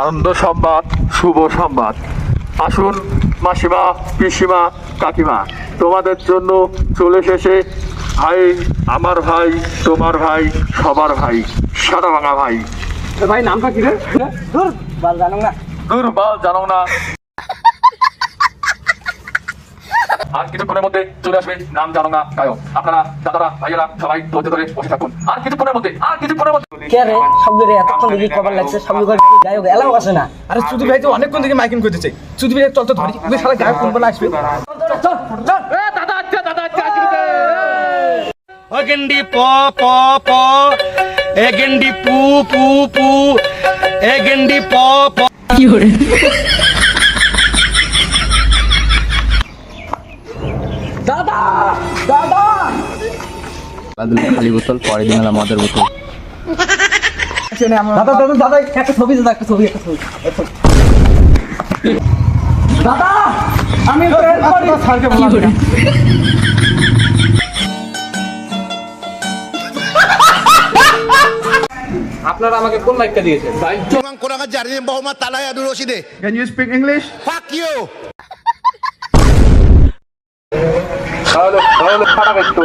আনন্দ সংবাদ শুভ সংবাদ। আসুন মাসিমা পিসিমা কাকিমা তোমাদের জন্য চলে এসেছে ভাই আমার ভাই তোমার ভাই সবার ভাই সারা ভাঙা ভাই ভাই নামটা কি রে? বাল জানো না। দুর্বল জানো না। আর কিছুক্ষণের মধ্যে চলে আসবে নাম জানো না গায়ক। আপনারা দাদারা ভাইয়েরা সবাই ধৈর্য ধরে বসে থাকুন। আর কিছুক্ষণের মধ্যে আর কিছুক্ষণের মধ্যে। কে রে? সবগুলো এতক্ষণ দেখি কবার লাগছে সবগুলো গায়ক এলাও আসে না। আরে চুদি ভাই তো অনেকক্ষণ থেকে মাইকিং করতেছে। চুদি ভাই চল তো ধরি। তুই সারা গায়ক কোন বলে আসবে? অগেন্ডি প প প। এগেন্ডি পু পু পু। এগেন্ডি প প। খালি বোতল পরে দিন হলাম মদের বোতল দাদা দাদা দাদা একটা ছবি দাদা একটা ছবি একটা ছবি দাদা আমি আপনারা আমাকে কোন মাইকটা দিয়েছেন ini Muhammad Talaya dulu sini. Can you speak English Fuck you. খারাপ একটু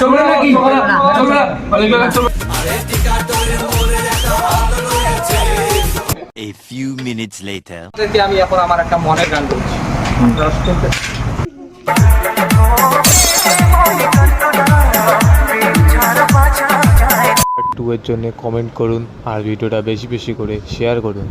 চলবে নাকি চলবে না চলবে A few minutes later. আপনাদেরকে আমি এখন আমার একটা মনের গান বলছি। টু এর জন্য কমেন্ট করুন আর ভিডিওটা বেশি বেশি করে শেয়ার করুন।